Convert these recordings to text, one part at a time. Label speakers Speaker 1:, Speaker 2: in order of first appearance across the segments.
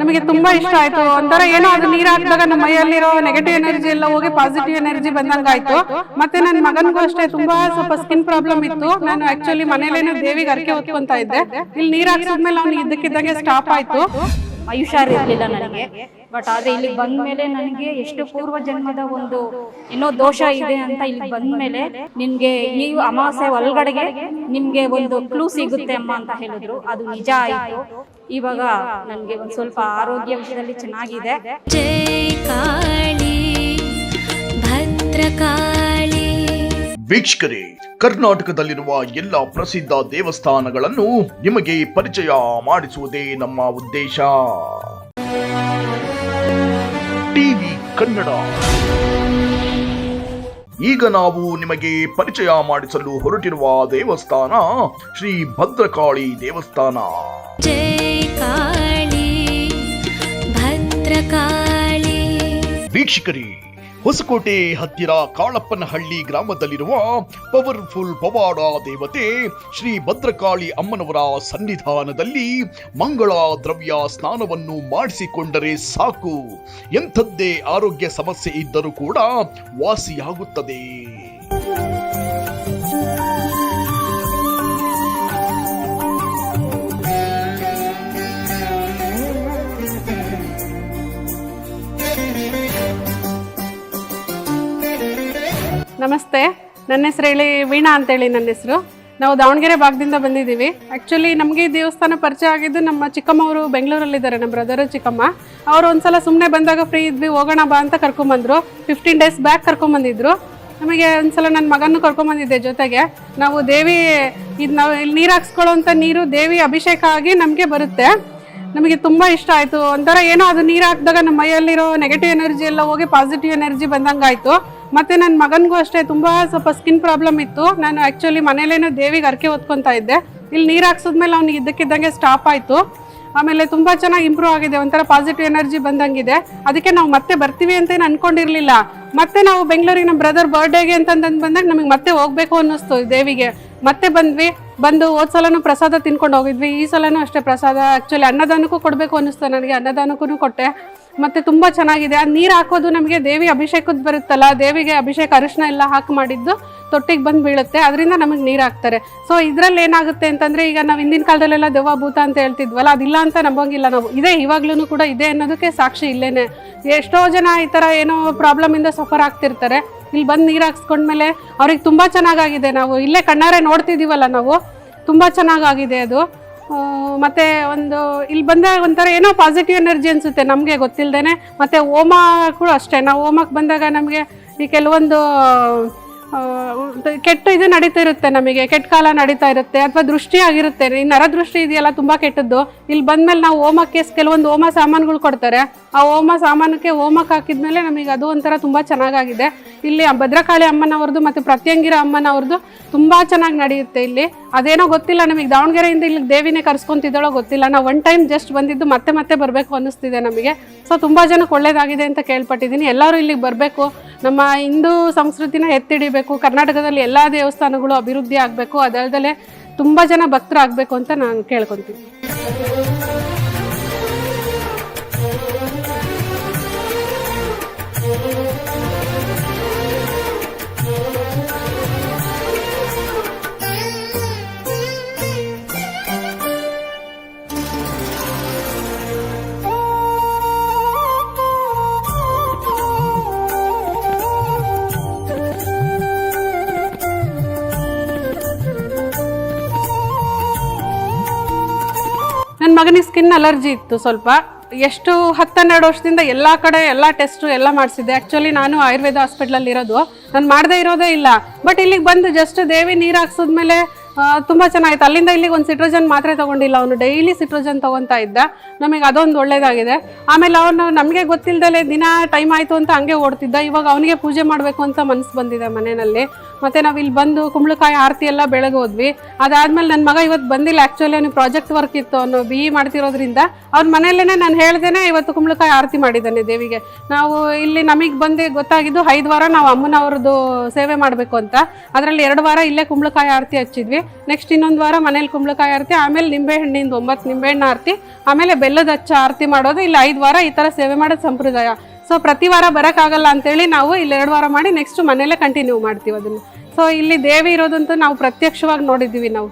Speaker 1: ನಮಗೆ ತುಂಬಾ ಇಷ್ಟ ಆಯ್ತು. ಒಂಥರ ಏನೋ ಅದು ನೀರ್ ಹಾಕಿದಾಗ ನಮ್ಮ ಮೈಯಲ್ಲಿರೋ ನೆಗೆಟಿವ್ ಎನರ್ಜಿ ಎಲ್ಲ ಹೋಗಿ ಪಾಸಿಟಿವ್ ಎನರ್ಜಿ ಬಂದಂಗಾಯ್ತು. ಮತ್ತೆ ನನ್ನ ಮಗನ್ಗೂ ಅಷ್ಟೇ ತುಂಬಾ ಸ್ವಲ್ಪ ಸ್ಕಿನ್ ಪ್ರಾಬ್ಲಮ್ ಇತ್ತು. ನಾನು ಆಕ್ಚುಲಿ ಮನೇಲೇನು ದೇವಿಗೆ ಅರ್ಕೆ ಹೊತ್ಕೊಂತ ಇದ್ದೆ. ಇಲ್ಲಿ ನೀರ್ ಹಾಕ್ಸಿದ್ಮೇಲೆ ಅವ್ನು ಇದ್ದಕ್ಕಿದ್ದಂಗೆ ಸ್ಟಾಪ್ ಆಯ್ತು.
Speaker 2: ಹುಷಾರಿರ್ಲಿಲ್ಲ ನನಗೆ. ಬಟ್ ಆದ್ರೆ ಇಲ್ಲಿ ಬಂದ ಮೇಲೆ ನನಗೆ ಎಷ್ಟು ಪೂರ್ವ ಜನ್ಮದ ಒಂದು ಏನೋ ದೋಷ ಇದೆ ಅಂತ ಇಲ್ಲಿ ಬಂದ ಮೇಲೆ ನಿಮ್ಗೆ ಈ ಅಮಾವಾಸ್ಯೆ ಒಳಗಡೆಗೆ ನಿಮ್ಗೆ ಒಂದು ಕ್ಲೂ ಸಿಗುತ್ತೆ ಅಮ್ಮ ಅಂತ ಹೇಳಿದ್ರು. ಅದು ನಿಜ ಆಯ್ತು. ಇವಾಗ ನನಗೆ ಒಂದು ಸ್ವಲ್ಪ ಆರೋಗ್ಯ ವಿಷಯದಲ್ಲಿ ಚೆನ್ನಾಗಿದೆ.
Speaker 3: ವೀಕ್ಷಕರೇ, ಕರ್ನಾಟಕದಲ್ಲಿರುವ ಎಲ್ಲ ಪ್ರಸಿದ್ಧ ದೇವಸ್ಥಾನಗಳನ್ನು ನಿಮಗೆ ಪರಿಚಯ ಮಾಡಿಸುವುದೇ ನಮ್ಮ ಉದ್ದೇಶ. ಟಿವಿ ಕನ್ನಡ. ಈಗ ನಾವು ನಿಮಗೆ ಪರಿಚಯ ಮಾಡಿಸಲು ಹೊರಟಿರುವ ದೇವಸ್ಥಾನ ಶ್ರೀ ಭದ್ರಕಾಳಿ ದೇವಸ್ಥಾನ. ವೀಕ್ಷಕರೇ ಹೊಸಕೋಟೆ ಹತ್ತಿರ ಕಾಳಪ್ಪನಹಳ್ಳಿ ಗ್ರಾಮದಲ್ಲಿರುವ ಪವರ್ಫುಲ್ ಪವಾಡ ದೇವತೆ ಶ್ರೀ ಭದ್ರಕಾಳಿ ಅಮ್ಮನವರ ಸನ್ನಿಧಾನದಲ್ಲಿ ಮಂಗಳ ದ್ರವ್ಯ ಸ್ನಾನವನ್ನು ಮಾಡಿಸಿಕೊಂಡರೆ ಸಾಕು. ಎಂಥದ್ದೇ ಆರೋಗ್ಯ ಸಮಸ್ಯೆ ಇದ್ದರೂ ಕೂಡ ವಾಸಿಯಾಗುತ್ತದೆ.
Speaker 1: ನಮಸ್ತೆ. ನನ್ನ ಹೆಸರು ಹೇಳಿ ವೀಣಾ ಅಂತೇಳಿ ನನ್ನ ಹೆಸರು. ನಾವು ದಾವಣಗೆರೆ ಭಾಗದಿಂದ ಬಂದಿದ್ದೀವಿ. ಆ್ಯಕ್ಚುಲಿ ನಮಗೆ ಈ ದೇವಸ್ಥಾನ ಪರಿಚಯ ಆಗಿದ್ದು ನಮ್ಮ ಚಿಕ್ಕಮ್ಮವರು ಬೆಂಗಳೂರಲ್ಲಿದ್ದಾರೆ, ನಮ್ಮ ಬ್ರದರು ಚಿಕ್ಕಮ್ಮ. ಅವರು ಒಂದ್ಸಲ ಸುಮ್ಮನೆ ಬಂದಾಗ ಫ್ರೀ ಇದ್ವಿ, ಹೋಗೋಣ ಬಾ ಅಂತ ಕರ್ಕೊಂಬಂದರು. ಫಿಫ್ಟೀನ್ ಡೇಸ್ ಬ್ಯಾಕ್ ಕರ್ಕೊಂಬಂದಿದ್ರು. ನಮಗೆ ಒಂದ್ಸಲ ನನ್ನ ಮಗನೂ ಕರ್ಕೊಂಬಂದಿದ್ದೆ ಜೊತೆಗೆ. ನಾವು ದೇವಿ, ಇದು ನಾವು ಇಲ್ಲಿ ನೀರು ಹಾಕ್ಸ್ಕೊಳ್ಳೋಂಥ ನೀರು ದೇವಿ ಅಭಿಷೇಕ ಆಗಿ ನಮಗೆ ಬರುತ್ತೆ. ನಮಗೆ ತುಂಬ ಇಷ್ಟ ಆಯಿತು. ಒಂಥರ ಏನೋ ಅದು ನೀರು ಹಾಕಿದಾಗ ನಮ್ಮ ಮೈಯಲ್ಲಿರೋ ನೆಗೆಟಿವ್ ಎನರ್ಜಿ ಎಲ್ಲ ಹೋಗಿ ಪಾಸಿಟಿವ್ ಎನರ್ಜಿ ಬಂದಂಗಾಯ್ತು. ಮತ್ತೆ ನನ್ನ ಮಗನಿಗೂ ಅಷ್ಟೇ, ತುಂಬ ಸ್ವಲ್ಪ ಸ್ಕಿನ್ ಪ್ರಾಬ್ಲಮ್ ಇತ್ತು. ನಾನು ಆ್ಯಕ್ಚುಲಿ ಮನೇಲೇನೋ ದೇವಿಗೆ ಅರಕೆ ಹೊತ್ಕೊತಾ ಇದ್ದೆ. ಇಲ್ಲಿ ನೀರು ಹಾಕ್ಸಿದ್ಮೇಲೆ ಅವ್ನಿಗೆ ಇದ್ದಕ್ಕಿದ್ದಂಗೆ ಸ್ಟಾಪ್ ಆಯಿತು. ಆಮೇಲೆ ತುಂಬ ಚೆನ್ನಾಗಿ ಇಂಪ್ರೂವ್ ಆಗಿದೆ, ಒಂಥರ ಪಾಸಿಟಿವ್ ಎನರ್ಜಿ ಬಂದಂಗಿದೆ. ಅದಕ್ಕೆ ನಾವು ಮತ್ತೆ ಬರ್ತೀವಿ ಅಂತೇನು ಅನ್ಕೊಂಡಿರ್ಲಿಲ್ಲ. ಮತ್ತೆ ನಾವು ಬೆಂಗಳೂರಿಗೆ ನಮ್ಮ ಬ್ರದರ್ ಬರ್ಡೇಗೆ ಅಂತಂದು ಬಂದಾಗ ನಮಗೆ ಮತ್ತೆ ಹೋಗ್ಬೇಕು ಅನ್ನಿಸ್ತು ದೇವಿಗೆ. ಮತ್ತೆ ಬಂದ್ವಿ, ಬಂದು ಹೋದ ಸಲನೂ ಪ್ರಸಾದ ತಿನ್ಕೊಂಡು ಹೋಗಿದ್ವಿ. ಈ ಸಲನೂ ಅಷ್ಟೇ ಪ್ರಸಾದ ಆ್ಯಕ್ಚುಲಿ ಅನ್ನದಾನಕ್ಕೂ ಕೊಡಬೇಕು ಅನ್ನಿಸ್ತು ನನಗೆ ಅನ್ನದಾನಕ್ಕೂ ಕೊಟ್ಟೆ. ಮತ್ತೆ ತುಂಬ ಚೆನ್ನಾಗಿದೆ. ಆ ನೀರು ಹಾಕೋದು ನಮಗೆ ದೇವಿ ಅಭಿಷೇಕದ ಬರುತ್ತಲ್ಲ, ದೇವಿಗೆ ಅಭಿಷೇಕ ಅರಿಶಿನ ಎಲ್ಲ ಹಾಕಿ ಮಾಡಿದ್ದು ತೊಟ್ಟಿಗೆ ಬಂದು ಬೀಳುತ್ತೆ, ಅದರಿಂದ ನಮಗೆ ನೀರು ಹಾಕ್ತಾರೆ. ಸೊ ಇದರಲ್ಲಿ ಏನಾಗುತ್ತೆ ಅಂತಂದರೆ ಈಗ ನಾವು ಹಿಂದಿನ ಕಾಲದಲ್ಲೆಲ್ಲ ದೆವ್ವ ಭೂತ ಅಂತ ಹೇಳ್ತಿದ್ವಲ್ಲ, ಅದಿಲ್ಲ ಅಂತ ನಂಬೋಂಗಿಲ್ಲ ನಾವು. ಇದೆ ಇವಾಗ್ಲೂ ಕೂಡ ಇದೆ ಅನ್ನೋದಕ್ಕೆ ಸಾಕ್ಷಿ ಇಲ್ಲೇನೆ. ಎಷ್ಟೋ ಜನ ಈ ಥರ ಏನೋ ಪ್ರಾಬ್ಲಮಿಂದ ಸಫರ್ ಆಗ್ತಿರ್ತಾರೆ. ಇಲ್ಲಿ ಬಂದು ನೀರು ಹಾಕ್ಸ್ಕೊಂಡ್ಮೇಲೆ ಅವ್ರಿಗೆ ತುಂಬ ಚೆನ್ನಾಗಾಗಿದೆ ನಾವು. ಇಲ್ಲೇ ಕಣ್ಣಾರೆ ನೋಡ್ತಿದ್ದೀವಲ್ಲ ನಾವು. ತುಂಬ ಚೆನ್ನಾಗಾಗಿದೆ ಅದು. ಮತ್ತೆ ಒಂದು ಇಲ್ಲಿ ಬಂದಾಗ ಒಂಥರ ಏನೋ ಪಾಸಿಟಿವ್ ಎನರ್ಜಿ ಅನಿಸುತ್ತೆ ನಮಗೆ ಗೊತ್ತಿಲ್ಲದೇನೆ ಮತ್ತು ಹೋಮ ಕೂಡ ಅಷ್ಟೇ. ನಾವು ಹೋಮಕ್ಕೆ ಬಂದಾಗ ನಮಗೆ ಈ ಕೆಲವೊಂದು ಕೆಟ್ಟ ಇದು ನಡೀತಾ ಇರುತ್ತೆ ನಮಗೆ. ಕೆಟ್ಟ ಕಾಲ ನಡೀತಾ ಇರುತ್ತೆ. ಅಥವಾ ದೃಷ್ಟಿ ಆಗಿರುತ್ತೆ. ಈ ನರದೃಷ್ಟಿ ಇದೆಯಲ್ಲ, ತುಂಬ ಕೆಟ್ಟದ್ದು. ಇಲ್ಲಿ ಬಂದಮೇಲೆ ನಾವು ಓಮಕ್ಕೆ ಕೆಲವೊಂದು ಓಮ ಸಾಮಾನುಗಳು ಕೊಡ್ತಾರೆ. ಆ ಹೋಮ ಸಾಮಾನಕ್ಕೆ ಓಮಕ್ಕೆ ಹಾಕಿದ್ಮೇಲೆ ನಮಗೆ ಅದು ಒಂಥರ ತುಂಬ ಚೆನ್ನಾಗಾಗಿದೆ. ಇಲ್ಲಿ ಭದ್ರಕಾಳಿ ಅಮ್ಮನವ್ರದ್ದು ಮತ್ತು ಪ್ರತ್ಯಂಗಿರ ಅಮ್ಮನವ್ರದ್ದು ತುಂಬ ಚೆನ್ನಾಗಿ ನಡೆಯುತ್ತೆ ಇಲ್ಲಿ. ಅದೇನೋ ಗೊತ್ತಿಲ್ಲ ನಮಗೆ ದಾವಣಗೆರೆಯಿಂದ ಇಲ್ಲಿ ದೇವಿನೇ ಕರ್ಸ್ಕೊತಿದ್ದಾಳೋ ಗೊತ್ತಿಲ್ಲ. ನಾವು ಒನ್ ಟೈಮ್ ಜಸ್ಟ್ ಬಂದಿದ್ದು ಮತ್ತೆ ಮತ್ತೆ ಬರಬೇಕು ಅನ್ನಿಸ್ತಿದೆ ನಮಗೆ. ಸೊ ತುಂಬ ಜನಕ್ಕೆ ಒಳ್ಳೇದಾಗಿದೆ ಅಂತ ಕೇಳ್ಪಟ್ಟಿದ್ದೀನಿ. ಎಲ್ಲರೂ ಇಲ್ಲಿಗೆ ಬರಬೇಕು. ನಮ್ಮ ಹಿಂದೂ ಸಂಸ್ಕೃತಿನ ಎತ್ತಿಡಿಬೇಕು. ಕರ್ನಾಟಕದಲ್ಲಿ ಎಲ್ಲ ದೇವಸ್ಥಾನಗಳು ಅಭಿವೃದ್ಧಿ ಆಗಬೇಕು. ಅದಲ್ಲದೆ ತುಂಬ ಜನ ಭಕ್ತರಾಗಬೇಕು ಅಂತ ನಾನು ಕೇಳ್ಕೊತೀನಿ. ಮಗನಿಗೆ ಸ್ಕಿನ್ ಅಲರ್ಜಿ ಇತ್ತು ಸ್ವಲ್ಪ. ಎಷ್ಟು ಹತ್ತೆರಡು ವರ್ಷದಿಂದ ಎಲ್ಲ ಕಡೆ ಎಲ್ಲ ಟೆಸ್ಟು ಎಲ್ಲ ಮಾಡಿಸಿದ್ದೆ. ಆ್ಯಕ್ಚುಲಿ ನಾನು ಆಯುರ್ವೇದ ಹಾಸ್ಪಿಟ್ಲಲ್ಲಿ ಇರೋದು. ನಾನು ಮಾಡದೇ ಇರೋದೇ ಇಲ್ಲ. ಬಟ್ ಇಲ್ಲಿಗೆ ಬಂದು ಜಸ್ಟ್ ದೇವಿ ನೀರು ಹಾಕ್ಸಿದ್ಮೇಲೆ ತುಂಬ ಚೆನ್ನಾಗಿತ್ತು. ಅಲ್ಲಿಂದ ಇಲ್ಲಿಗೆ ಒಂದು ಸಿಟ್ರೋಜನ್ ಮಾತ್ರೆ ತೊಗೊಂಡಿಲ್ಲ ಅವನು. ಡೈಲಿ ಸಿಟ್ರೋಜನ್ ತೊಗೊತಾ ಇದ್ದ. ನಮಗೆ ಅದೊಂದು ಒಳ್ಳೇದಾಗಿದೆ. ಆಮೇಲೆ ಅವನು ನಮಗೆ ಗೊತ್ತಿಲ್ಲದಲೇ ದಿನ ಟೈಮ್ ಆಯಿತು ಅಂತ ಹಂಗೆ ಓಡ್ತಿದ್ದ. ಇವಾಗ ಅವನಿಗೆ ಪೂಜೆ ಮಾಡಬೇಕು ಅಂತ ಮನಸ್ಸು ಬಂದಿದೆ ಮನೆಯಲ್ಲಿ. ಮತ್ತು ನಾವು ಇಲ್ಲಿ ಬಂದು ಕುಂಬಳಕಾಯಿ ಆರತಿ ಎಲ್ಲ ಬೆಳಗ್ಗೆ ಹೋದ್ವಿ. ಅದಾದ್ಮೇಲೆ ನನ್ನ ಮಗ ಇವತ್ತು ಬಂದಿಲ್ಲ. ಆ್ಯಕ್ಚುಲಿ ನೀವು ಪ್ರಾಜೆಕ್ಟ್ ವರ್ಕ್ ಇತ್ತು. ಅವನು ಬಿ ಇ ಮಾಡ್ತಿರೋದ್ರಿಂದ ಅವ್ನ ಮನೆಯಲ್ಲೇ ನಾನು ಹೇಳ್ದೇನೆ ಇವತ್ತು ಕುಂಬಳಕಾಯಿ ಆರತಿ ಮಾಡಿದ್ದಾನೆ ದೇವಿಗೆ. ನಾವು ಇಲ್ಲಿ ನಮಗೆ ಬಂದು ಗೊತ್ತಾಗಿದ್ದು ಐದು ವಾರ ನಾವು ಅಮ್ಮನವ್ರದ್ದು ಸೇವೆ ಮಾಡಬೇಕು ಅಂತ. ಅದರಲ್ಲಿ ಎರಡು ವಾರ ಇಲ್ಲೇ ಕುಂಬಳಕಾಯಿ ಆರತಿ ಹಚ್ಚಿದ್ವಿ. ನೆಕ್ಸ್ಟ್ ಇನ್ನೊಂದು ವಾರ ಮನೇಲಿ ಕುಂಬಳಕಾಯಿ ಆರತಿ, ಆಮೇಲೆ ನಿಂಬೆಹಣ್ಣಿಂದ ಒಂಬತ್ತು ನಿಂಬೆಹಣ್ಣು ಆರತಿ, ಆಮೇಲೆ ಬೆಲ್ಲದ ಹಚ್ಚ ಆರತಿ ಮಾಡೋದು. ಇಲ್ಲಿ ಐದು ವಾರ ಈ ಥರ ಸೇವೆ ಮಾಡೋದು ಸಂಪ್ರದಾಯ. ಸೊ ಪ್ರತಿ ವಾರ ಬರೋಕ್ಕಾಗಲ್ಲ ಅಂತೇಳಿ ನಾವು ಇಲ್ಲಿ ಎರಡು ವಾರ ಮಾಡಿ ನೆಕ್ಸ್ಟ್ ಮನೆಯಲ್ಲೇ ಕಂಟಿನ್ಯೂ ಮಾಡ್ತೀವಿ ಅದನ್ನು. ಸೊ ಇಲ್ಲಿ ದೇವಿ ಇರೋದಂತೂ ನಾವು ಪ್ರತ್ಯಕ್ಷವಾಗಿ ನೋಡಿದ್ದೀವಿ ನಾವು.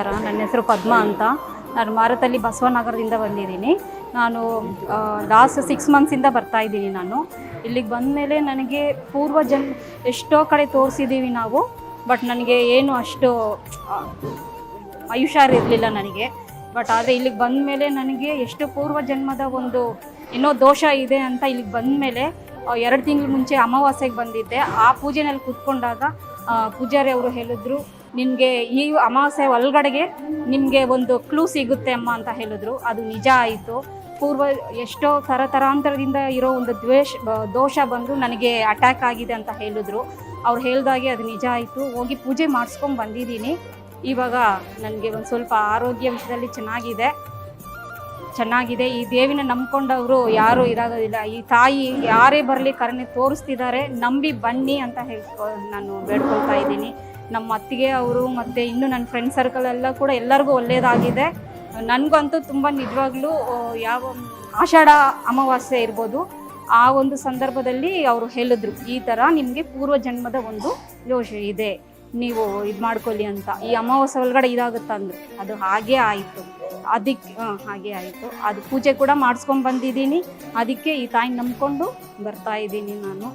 Speaker 2: ನಮಸ್ಕಾರ. ನನ್ನ ಹೆಸರು ಪದ್ಮ ಅಂತ. ನಾನು ಮಾರತಲ್ಲಿ ಬಸವನಗರದಿಂದ ಬಂದಿದ್ದೀನಿ. ನಾನು ಲಾಸ್ಟ್ ಸಿಕ್ಸ್ ಮಂತ್ಸಿಂದ ಬರ್ತಾ ಇದ್ದೀನಿ ನಾನು. ಇಲ್ಲಿಗೆ ಬಂದ ಮೇಲೆ ನನಗೆ ಪೂರ್ವ ಜನ್ ಎಷ್ಟೋ ಕಡೆ ತೋರಿಸಿದ್ದೀವಿ ನಾವು, ಬಟ್ ನನಗೆ ಏನು ಅಷ್ಟು ಆಯುಷಾರ ಹುಷಾರಿರಲಿಲ್ಲ ನನಗೆ. ಬಟ್ ಆದರೆ ಇಲ್ಲಿಗೆ ಬಂದ ಮೇಲೆ ನನಗೆ ಎಷ್ಟು ಪೂರ್ವ ಜನ್ಮದ ಒಂದು ಏನೋ ದೋಷ ಇದೆ ಅಂತ ಇಲ್ಲಿಗೆ ಬಂದ ಮೇಲೆ ಎರಡು ತಿಂಗಳ ಮುಂಚೆ ಅಮಾವಾಸ್ಯೆಗೆ ಬಂದಿದ್ದೆ. ಆ ಪೂಜೆನಲ್ಲಿ ಕೂತ್ಕೊಂಡಾಗ ಪೂಜಾರಿ ಅವರು ಹೇಳಿದ್ರು ನಿನಗೆ ಈ ಅಮಾವಾಸ್ಯೆ ಒಳಗಡೆಗೆ ನಿಮಗೆ ಒಂದು ಕ್ಲೂ ಸಿಗುತ್ತೆ ಅಮ್ಮ ಅಂತ ಹೇಳಿದ್ರು. ಅದು ನಿಜ ಆಯಿತು. ಪೂರ್ವ ಎಷ್ಟೋ ತರತರಾಂತರದಿಂದ ಇರೋ ಒಂದು ದ್ವೇಷ ದೋಷ ಬಂದು ನನಗೆ ಅಟ್ಯಾಕ್ ಆಗಿದೆ ಅಂತ ಹೇಳಿದ್ರು. ಅವ್ರು ಹೇಳ್ದಾಗೆ ಅದು ನಿಜ ಆಯಿತು. ಹೋಗಿ ಪೂಜೆ ಮಾಡಿಸ್ಕೊಂಡು ಬಂದಿದ್ದೀನಿ. ಇವಾಗ ನನಗೆ ಒಂದು ಸ್ವಲ್ಪ ಆರೋಗ್ಯ ವಿಷಯದಲ್ಲಿ ಚೆನ್ನಾಗಿದೆ. ಚೆನ್ನಾಗಿದೆ. ಈ ದೇವಿನ ನಂಬ್ಕೊಂಡವರು ಯಾರು ಇದಾಗೋದಿಲ್ಲ ಈ ತಾಯಿ ಯಾರೇ ಬರಲಿ ಕರುಣೆ ತೋರಿಸ್ತಿದ್ದಾರೆ ನಂಬಿ ಬನ್ನಿ ಅಂತ ಹೇಳ್ಕೊ, ನಾನು ಬೇಡ್ಕೊಳ್ತಾ ಇದ್ದೀನಿ. ನಮ್ಮ ಅತ್ತಿಗೆ, ಅವರು ಮತ್ತು ಇನ್ನು ನನ್ನ ಫ್ರೆಂಡ್ ಸರ್ಕಲ್ ಎಲ್ಲ ಕೂಡ ಎಲ್ಲರಿಗೂ ಒಳ್ಳೆಯದಾಗಿದೆ ನನಗಂತೂ ತುಂಬ ನಿಜವಾಗ್ಲೂ ಯಾವ ಆಷಾಢ ಅಮಾವಾಸ್ಯೆ ಇರ್ಬೋದು, ಆ ಒಂದು ಸಂದರ್ಭದಲ್ಲಿ ಅವರು ಹೇಳಿದ್ರು, ಈ ಥರ ನಿಮಗೆ ಪೂರ್ವ ಜನ್ಮದ ಒಂದು ಯೋಜನೆ ಇದೆ, ನೀವು ಇದು ಮಾಡ್ಕೊಳ್ಳಿ ಅಂತ. ಈ ಅಮಾವಾಸ್ಯೆ ಒಳಗಡೆ ಇದಾಗುತ್ತೆ ಅಂದರು. ಅದು ಹಾಗೆ ಆಯಿತು. ಅದಕ್ಕೆ ಹಾಗೆ ಆಯಿತು. ಅದು ಪೂಜೆ ಕೂಡ ಮಾಡಿಸ್ಕೊಂಡು ಬಂದಿದ್ದೀನಿ. ಅದಕ್ಕೆ ಈ ತಾಯಿ ನಂಬಿಕೊಂಡು ಬರ್ತಾ ಇದ್ದೀನಿ ನಾನು.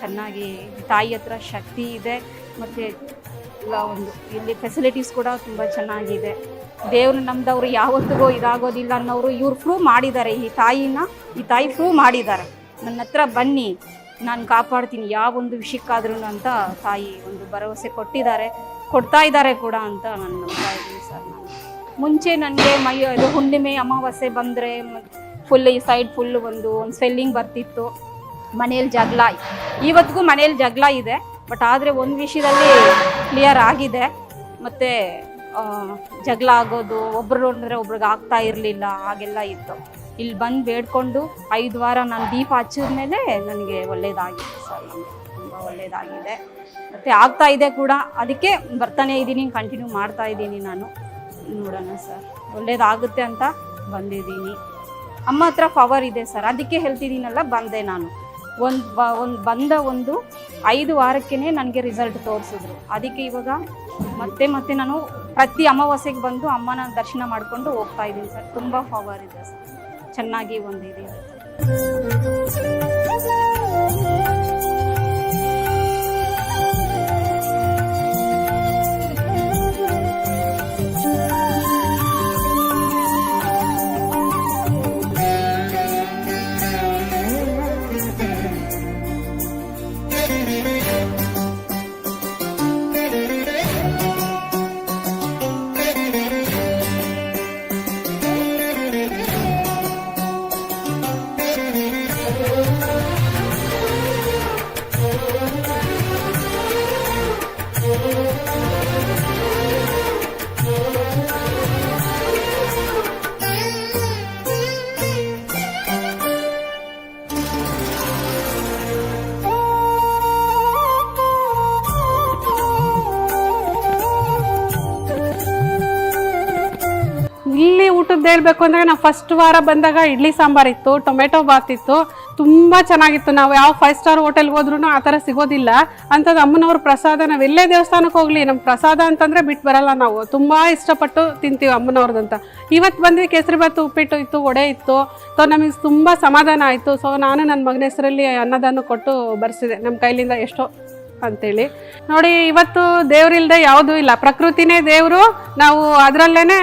Speaker 2: ಚೆನ್ನಾಗಿ ತಾಯಿ ಹತ್ರ ಶಕ್ತಿ ಇದೆ. ಮತ್ತು ಎಲ್ಲ ಒಂದು. ಇಲ್ಲಿ ಫೆಸಿಲಿಟೀಸ್ ಕೂಡ ತುಂಬ ಚೆನ್ನಾಗಿದೆ. ದೇವ್ರು ನಮ್ದವ್ರು ಯಾವತ್ತಿಗೂ ಇದಾಗೋದಿಲ್ಲ ಅನ್ನೋರು ಇವ್ರು ಪ್ರೂವ್ ಮಾಡಿದ್ದಾರೆ. ಈ ತಾಯಿನ, ಈ ತಾಯಿ ಪ್ರೂವ್ ಮಾಡಿದ್ದಾರೆ. ನನ್ನ ಹತ್ರ ಬನ್ನಿ, ನಾನು ಕಾಪಾಡ್ತೀನಿ. ಯಾವ ಒಂದು ವಿಷಯಕ್ಕಾದ್ರೂ ಅಂತ ತಾಯಿ ಒಂದು ಭರವಸೆ ಕೊಟ್ಟಿದ್ದಾರೆ. ಕೊಡ್ತಾ ಇದ್ದಾರೆ ಕೂಡ ಅಂತ ನಾನು ನಂಬ್ತಾ ಇದ್ದೀನಿ ಸರ್ ನಾನು. ಮುಂಚೆ ನನಗೆ ಮೈ ಇದು ಹುಣ್ಣಿಮೆ, ಅಮಾವಾಸ್ಯೆ ಬಂದರೆ ಫುಲ್ ಈ ಸೈಡ್ ಫುಲ್ ಒಂದು ಒಂದು ಸ್ವೆಲ್ಲಿಂಗ್ ಬರ್ತಿತ್ತು. ಮನೇಲಿ ಜಗಳ, ಇವತ್ತಿಗೂ ಮನೇಲಿ ಜಗಳ ಇದೆ. ಬಟ್ ಆದರೆ ಒಂದು ವಿಷಯದಲ್ಲಿ ಕ್ಲಿಯರ್ ಆಗಿದೆ. ಮತ್ತು ಜಗಳ ಆಗೋದು, ಒಬ್ರು ಅಂದರೆ ಒಬ್ರಿಗೆ ಆಗ್ತಾ ಇರಲಿಲ್ಲ, ಹಾಗೆಲ್ಲ ಇತ್ತು. ಇಲ್ಲಿ ಬಂದು ಬೇಡ್ಕೊಂಡು ಐದು ವಾರ ನಾನು ದೀಪ ಹಚ್ಚಿದ ಮೇಲೆ ನನಗೆ ಒಳ್ಳೆಯದಾಗಿದೆ ಸರ್. ನಮಗೆ ತುಂಬ ಒಳ್ಳೆಯದಾಗಿದೆ ಮತ್ತು ಆಗ್ತಾ ಇದೆ ಕೂಡ. ಅದಕ್ಕೆ ಬರ್ತಾನೆ ಇದ್ದೀನಿ ಕಂಟಿನ್ಯೂ ಮಾಡ್ತಾ ಇದ್ದೀನಿ ನಾನು. ನೋಡೋಣ ಸರ್. ಒಳ್ಳೇದಾಗುತ್ತೆ ಅಂತ ಬಂದಿದ್ದೀನಿ. ಅಮ್ಮ ಹತ್ರ ಪವರ್ ಇದೆ ಸರ್. ಅದಕ್ಕೆ ಹೇಳ್ತಿದ್ದೀನಲ್ಲ, ಬಂದೆ ನಾನು. ಒಂದು ಬ, ಒಂದು ಬಂದ ಒಂದು ಐದು ವಾರಕ್ಕೇ ನನಗೆ ರಿಸಲ್ಟ್ ತೋರಿಸಿದ್ರು. ಅದಕ್ಕೆ ಇವಾಗ ಮತ್ತೆ ಮತ್ತೆ ನಾನು ಪ್ರತಿ ಅಮಾವಾಸ್ಯೆಗೆ ಬಂದು ಅಮ್ಮನ ದರ್ಶನ ಮಾಡಿಕೊಂಡು ಹೋಗ್ತಾ ಇದ್ದೀನಿ ಸರ್. ತುಂಬ ಪವರ್ ಇದೆ ಸರ್. ಚೆನ್ನಾಗಿ ಒಂದು
Speaker 1: ಹೇಳ್ಬೇಕು ಅಂದ್ರೆ ನಾವು ಫಸ್ಟ್ ವಾರ ಬಂದಾಗ ಇಡ್ಲಿ ಸಾಂಬಾರ್ ಇತ್ತು, ಟೊಮೆಟೊ ಬಾತ್ ಇತ್ತು. ತುಂಬ ಚೆನ್ನಾಗಿತ್ತು. ನಾವು ಯಾವ ಫೈವ್ ಸ್ಟಾರ್ ಹೋಟೆಲ್ಗೆ ಹೋದ್ರೂ ಆ ಥರ ಸಿಗೋದಿಲ್ಲ. ಅಂಥದ್ದು ಅಮ್ಮನವ್ರ ಪ್ರಸಾದ ನಾವು ಎಲ್ಲೇ ದೇವಸ್ಥಾನಕ್ಕೆ ಹೋಗಲಿ ನಮ್ಮ ಪ್ರಸಾದ ಅಂತಂದರೆ ಬಿಟ್ಟು ಬರಲ್ಲ ನಾವು. ತುಂಬ ಇಷ್ಟಪಟ್ಟು ತಿಂತೀವಿ ಅಮ್ಮನವ್ರದಂತ ಇವತ್ತು ಬಂದ್ವಿ, ಕೇಸರಿ ಬಾತ್ ಉಪ್ಪಿಟ್ಟು ಇತ್ತು, ವಡೆ ಇತ್ತು. ಸೊ ನಮಗೆ ತುಂಬ ಸಮಾಧಾನ ಆಯಿತು. ಸೊ ನಾನು ನನ್ನ ಮಗನ ಹೆಸರಲ್ಲಿ ಅನ್ನದಾನ ಕೊಟ್ಟು ಬರ್ಸಿದೆ. ನಮ್ಮ ಕೈಲಿಂದ ಎಷ್ಟೋ ಅಂತೇಳಿ. ನೋಡಿ, ಇವತ್ತು ದೇವ್ರಿಲ್ದೆ ಯಾವುದೂ ಇಲ್ಲ. ಪ್ರಕೃತಿನೇ ದೇವರು. ನಾವು ಅದರಲ್ಲೇ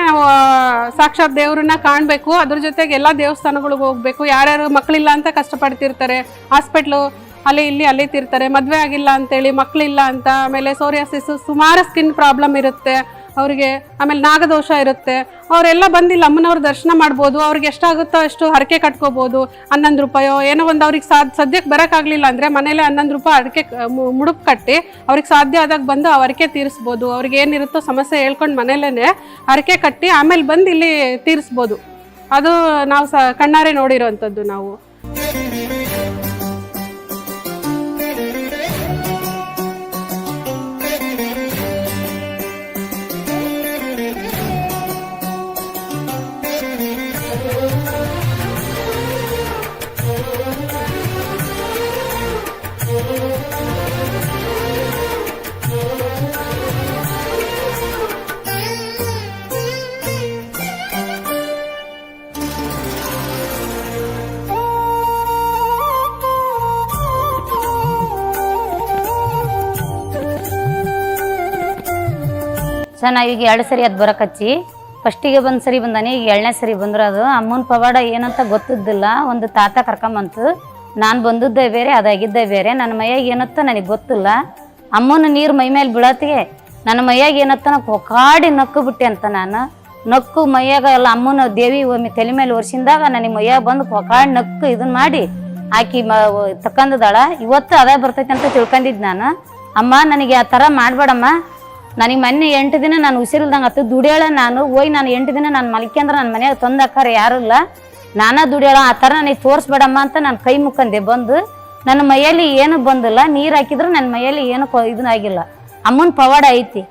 Speaker 1: ಸಾಕ್ಷಾತ್ ದೇವ್ರನ್ನ ಕಾಣಬೇಕು. ಅದ್ರ ಜೊತೆಗೆ ಎಲ್ಲ ದೇವಸ್ಥಾನಗಳಿಗೆ ಹೋಗ್ಬೇಕು. ಯಾರ್ಯಾರು ಮಕ್ಕಳಿಲ್ಲ ಅಂತ ಕಷ್ಟಪಡ್ತಿರ್ತಾರೆ. ಹಾಸ್ಪಿಟ್ಲು, ಅಲ್ಲಿ ಇಲ್ಲಿ ಅಲ್ಲಿತಿರ್ತಾರೆ. ಮದುವೆ ಆಗಿಲ್ಲ ಅಂತೇಳಿ ಮಕ್ಕಳಿಲ್ಲ ಅಂತ. ಆಮೇಲೆ ಸೋರಿಯಾಸಿಸ್ ಸುಮಾರು ಸ್ಕಿನ್ ಪ್ರಾಬ್ಲಮ್ ಇರುತ್ತೆ. ಅವರಿಗೆ ಆಮೇಲೆ ನಾಗದೋಷ ಇರುತ್ತೆ. ಅವರೆಲ್ಲ ಬಂದಿಲ್ಲ, ಅಮ್ಮನವ್ರ ದರ್ಶನ ಮಾಡ್ಬೋದು, ಅವ್ರಿಗೆ ಎಷ್ಟಾಗುತ್ತೋ ಅಷ್ಟು ಹರಕೆ ಕಟ್ಕೋಬೋದು, ಹನ್ನೊಂದು ರೂಪಾಯೋ ಏನೋ ಒಂದು ಅವ್ರಿಗೆ ಸಾ ಸದ್ಯಕ್ಕೆ ಬರೋಕ್ಕಾಗಲಿಲ್ಲ ಅಂದರೆ ಮನೇಲೆ ಹನ್ನೊಂದು ರೂಪಾಯಿ ಅಡಿಕೆ ಮುಡುಪು ಕಟ್ಟಿ ಅವ್ರಿಗೆ ಸಾಧ್ಯ ಆದಾಗ ಬಂದು ಆ ಹರಕೆ ತೀರಿಸ್ಬೋದು. ಅವ್ರಿಗೆ ಏನಿರುತ್ತೋ ಸಮಸ್ಯೆ ಹೇಳ್ಕೊಂಡು ಮನೇಲೇ ಹರಕೆ ಕಟ್ಟಿ ಆಮೇಲೆ ಬಂದು ಇಲ್ಲಿ ತೀರಿಸ್ಬೋದು. ಅದು ನಾವು ಸ ಕಣ್ಣಾರೆ ನೋಡಿರೋವಂಥದ್ದು ನಾವು.
Speaker 4: ಸರ್ ನಾವೀಗ ಎರಡು ಸರಿ ಅದು ಬರಕಚ್ಚಿ ಫಸ್ಟಿಗೆ ಒಂದು ಸರಿ ಬಂದಾನೆ, ಈಗ ಎರಡನೇ ಸರಿ ಬಂದ್ರೆ ಅದು. ಅಮ್ಮನ ಪವಾಡ ಏನಂತ ಗೊತ್ತಿದ್ದಿಲ್ಲ, ಒಂದು ತಾತ ಕರ್ಕೊಂಬಂತು. ನಾನು ಬಂದದ್ದೇ ಬೇರೆ, ಅದಾಗಿದ್ದೇ ಬೇರೆ. ನನ್ನ ಮೈಯಾಗ ಏನತ್ತ ನನಗೆ ಗೊತ್ತಿಲ್ಲ. ಅಮ್ಮನ ನೀರು ಮೈ ಮೇಲೆ ಬೀಳತ್ತಿಗೆ ನನ್ನ ಮೈಯಾಗ ಏನತ್ತ ನಾ ಕೊಕಾಡಿ ನಕ್ಕು ಬಿಟ್ಟೆ ಅಂತ ನಾನು. ನಕ್ಕು ಮೈಯಾಗ ಎಲ್ಲ ಅಮ್ಮನ ದೇವಿ ಒಮ್ಮೆ ತಲೆ ಮೇಲೆ ಒರ್ಸಿಂದಾಗ ನನಗೆ ಮೈಯಾಗ ಬಂದು ಕೊಕಾಡಿ ನಕ್ಕು ಇದನ್ನ ಮಾಡಿ. ಆಕಿ ಮ ತಕ್ಕಂದದಾಳ. ಇವತ್ತು ಅದೇ ಬರ್ತೈತೆ ಅಂತ ತಿಳ್ಕೊಂಡಿದ್ದು ನಾನು. ಅಮ್ಮ, ನನಗೆ ಆ ಥರ ಮಾಡಬೇಡಮ್ಮ. ನನಗೆ ಮೊನ್ನೆ ಎಂಟು ದಿನ ನಾನು ಉಸಿರಿಲ್ದಂಗೆ ಆತು, ದುಡಿಯೋಳ ನಾನು. ಹೋಗಿ ನಾನು ಎಂಟು ದಿನ ನಾನು ಮಲ್ಕೊಂಡ್ರೆ ನನ್ನ ಮನೆಯಾಗ ತಂದು ಹಾಕಾರ ಯಾರು ಇಲ್ಲ. ನಾನಾ ದುಡಿಯೋಳ, ಆ ಥರ ನನಗೆ ತೋರಿಸ್ಬೇಡಮ್ಮ ಅಂತ ನಾನು ಕೈ ಮುಕ್ಕಂದೆ ಬಂದು. ನನ್ನ ಮೈಯಲ್ಲಿ ಏನು ಬಂದಿಲ್ಲ, ನೀರು ಹಾಕಿದ್ರು ನನ್ನ ಮೈಯಲ್ಲಿ ಏನು ಕೊ ಇದನ್ನ ಆಗಿಲ್ಲ. ಅಮ್ಮನ ಪವಾಡ ಐತಿ.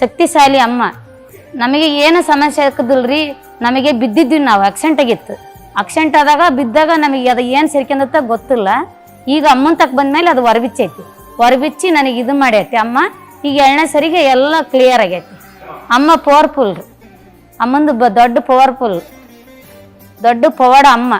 Speaker 4: ಶಕ್ತಿಶಾಲಿ ಅಮ್ಮ. ನಮಗೆ ಏನು ಸಮಸ್ಯೆ ಹಾಕದಿಲ್ರಿ ನಮಗೆ ಬಿದ್ದಿದ್ವಿ ನಾವು ಆಕ್ಸಿಡೆಂಟ್ ಆಗಿತ್ತು. ಆಕ್ಸಿಡೆಂಟ್ ಆದಾಗ ಬಿದ್ದಾಗ ನಮಗೆ ಅದು ಏನು ಸೇರ್ಕೊಂಡತ್ತ ಗೊತ್ತಿಲ್ಲ. ಈಗ ಅಮ್ಮನ ತಕ್ಕ ಬಂದ್ಮೇಲೆ ಅದು ಹೊರಬಿಚ್ಚೈತಿ ಹೊರಬಿಚ್ಚಿ ನನಗೆ ಇದು ಮಾಡೈತಿ ಅಮ್ಮ ಈಗ ಎರಡನೇ ಸರಿಗೆ ಎಲ್ಲ ಕ್ಲಿಯರ್ ಆಗೈತಿ. ಅಮ್ಮ ಪವರ್ಫುಲ್ ರೀ ಅಮ್ಮಂದು ಬ ದೊಡ್ಡ ಪವರ್ಫುಲ್ ದೊಡ್ಡ ಪವಾಡ ಅಮ್ಮ.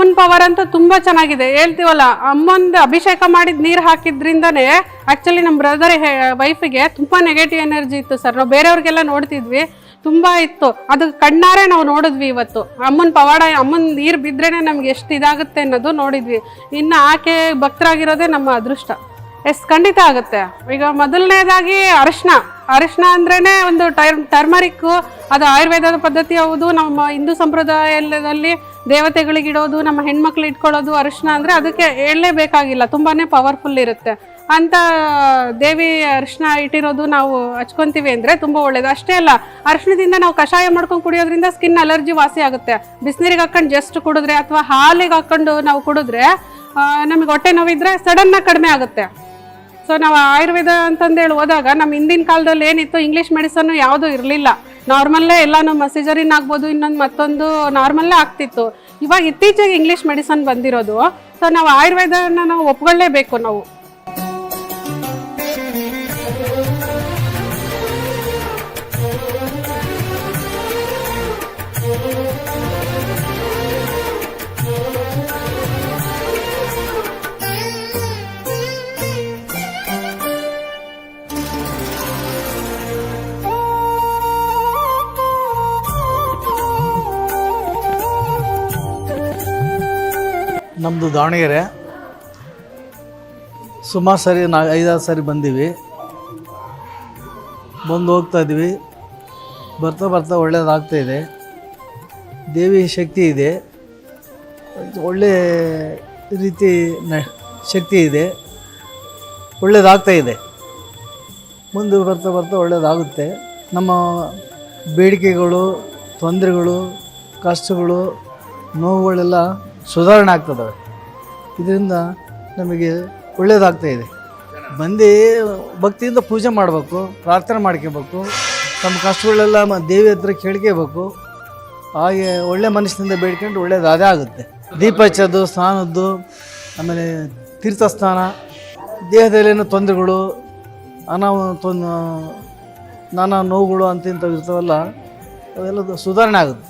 Speaker 1: ಅಮ್ಮನ್ ಪವರ್ ಅಂತ ತುಂಬಾ ಚೆನ್ನಾಗಿದೆ. ಹೇಳ್ತೀವಲ್ಲ, ಅಮ್ಮಂದು ಅಭಿಷೇಕ ಮಾಡಿದ ನೀರು ಹಾಕಿದ್ರಿಂದನೇ ಆಕ್ಚುಲಿ ನಮ್ಮ ಬ್ರದರ್ ವೈಫಿಗೆ ತುಂಬಾ ನೆಗೆಟಿವ್ ಎನರ್ಜಿ ಇತ್ತು ಸರ್ ನಾವು ಬೇರೆಯವ್ರಿಗೆಲ್ಲ ನೋಡ್ತಿದ್ವಿ, ತುಂಬಾ ಇತ್ತು. ಅದು ಕಣ್ಣಾರೆ ನಾವು ನೋಡಿದ್ವಿ ಇವತ್ತು. ಅಮ್ಮನ ಪವಾಡ, ಅಮ್ಮನ ನೀರು ಬಿದ್ರೇನೆ ನಮ್ಗೆ ಎಷ್ಟು ಇದಾಗುತ್ತೆ ಅನ್ನೋದು ನೋಡಿದ್ವಿ. ಇನ್ನು ಆಕೆ ಭಕ್ತರಾಗಿರೋದೇ ನಮ್ಮ ಅದೃಷ್ಟ. ಎಸ್, ಖಂಡಿತ ಆಗುತ್ತೆ. ಈಗ ಮೊದಲನೇದಾಗಿ ಅರಿಶಿನ. ಅರಿಶಿನ ಅಂದ್ರೇ ಒಂದು ಟೈರ್ ಟರ್ಮರಿಕ್ಕು ಅದು ಆಯುರ್ವೇದದ ಪದ್ಧತಿ ಹೌದು. ನಮ್ಮ ಹಿಂದೂ ಸಂಪ್ರದಾಯದಲ್ಲಿ ದೇವತೆಗಳಿಗೆ ಇಡೋದು ನಮ್ಮ ಹೆಣ್ಮಕ್ಳು ಇಟ್ಕೊಳ್ಳೋದು ಅರಿಶಿನ ಅಂದರೆ ಅದಕ್ಕೆ ಹೇಳಲೇಬೇಕಾಗಿಲ್ಲ. ತುಂಬಾ ಪವರ್ಫುಲ್ ಇರುತ್ತೆ. ಅಂತ ದೇವಿ ಅರಿಶಿನ ಇಟ್ಟಿರೋದು ನಾವು ಹಚ್ಕೊತೀವಿ ಅಂದರೆ ತುಂಬ ಒಳ್ಳೇದು. ಅಷ್ಟೇ ಅಲ್ಲ ಅರಿಶಿಣದಿಂದ ನಾವು ಕಷಾಯ ಮಾಡ್ಕೊಂಡು ಕುಡಿಯೋದ್ರಿಂದ ಸ್ಕಿನ್ ಅಲರ್ಜಿ ವಾಸಿ ಆಗುತ್ತೆ. ಬಿಸಿನೀರಿಗೆ ಹಾಕೊಂಡು ಜಸ್ಟ್ ಕುಡಿದ್ರೆ ಅಥವಾ ಹಾಲಿಗೆ ಹಾಕ್ಕೊಂಡು ನಾವು ಕುಡಿದ್ರೆ ನಮಗೆ ಹೊಟ್ಟೆ ನೋವಿದ್ರೆ ಸಡನ್ನಾಗಿ ಕಡಿಮೆ ಆಗುತ್ತೆ. ಸೊ ನಾವು ಆಯುರ್ವೇದ ಅಂತಂದೇಳಿ ಹೋದಾಗ ನಮ್ಮ ಹಿಂದಿನ ಕಾಲದಲ್ಲಿ ಏನಿತ್ತು ಇಂಗ್ಲೀಷ್ ಮೆಡಿಸನ್ನು ಯಾವುದೂ ಇರಲಿಲ್ಲ. ನಾರ್ಮಲ್ಲೇ ಎಲ್ಲಾನು ಮಸಿಜರಿನ್ ಆಗ್ಬೋದು, ಇನ್ನೊಂದು ಮತ್ತೊಂದು ನಾರ್ಮಲ್ಲೇ ಆಗ್ತಿತ್ತು. ಇವಾಗ ಇತ್ತೀಚೆಗೆ ಇಂಗ್ಲೀಷ್ ಮೆಡಿಸನ್ ಬಂದಿರೋದು. ಸೊ ನಾವು ಆಯುರ್ವೇದನ ನಾವು ಒಪ್ಕೊಳ್ಳೇಬೇಕು ನಾವು.
Speaker 5: ನಮ್ಮದು ದಾವಣಗೆರೆ. ಸುಮಾರು ಸರಿ ನಾ ಐದಾರು ಸರಿ ಬಂದೀವಿ. ಬಂದು ಹೋಗ್ತಾ ಇದ್ದೀವಿ ಬರ್ತಾ ಬರ್ತಾ ಒಳ್ಳೇದಾಗ್ತಾ ಇದೆ. ದೇವಿ ಶಕ್ತಿ ಇದೆ. ಒಳ್ಳೆ ರೀತಿ ನ ಶಕ್ತಿ ಇದೆ. ಒಳ್ಳೆಯದಾಗ್ತಾ ಇದೆ. ಮುಂದೆ ಬರ್ತಾ ಬರ್ತಾ ಒಳ್ಳೆಯದಾಗುತ್ತೆ ನಮ್ಮ ಬೇಡಿಕೆಗಳು, ತೊಂದರೆಗಳು, ಕಷ್ಟಗಳು, ನೋವುಗಳೆಲ್ಲ ಸುಧಾರಣೆ ಆಗ್ತದವೆ ಇದರಿಂದ ನಮಗೆ ಒಳ್ಳೆಯದಾಗ್ತಾ ಇದೆ. ಬಂದು ಭಕ್ತಿಯಿಂದ ಪೂಜೆ ಮಾಡಬೇಕು, ಪ್ರಾರ್ಥನೆ ಮಾಡ್ಕೋಬೇಕು, ತಮ್ಮ ಕಷ್ಟಗಳೆಲ್ಲ ಮ- ದೇವಿ ಹತ್ರ ಕೇಳ್ಕೋಬೇಕು. ಹಾಗೆ ಒಳ್ಳೆ ಮನಸ್ಸಿನಿಂದ ಬೇಡ್ಕೊಂಡು ಒಳ್ಳೇದು ಅದೇ ಆಗುತ್ತೆ. ದೀಪ ಹಚ್ಚೋದು ಸ್ನಾನದ್ದು ಆಮೇಲೆ ತೀರ್ಥ ದೇಹದಲ್ಲೇನು ತೊಂದರೆಗಳು ಅನಾವ ತೊಂದ ನಾನಾ ನೋವುಗಳು ಅಂತ ಇಂಥವು ಇರ್ತಾವಲ್ಲ, ಅವೆಲ್ಲ ಸುಧಾರಣೆ ಆಗುತ್ತೆ.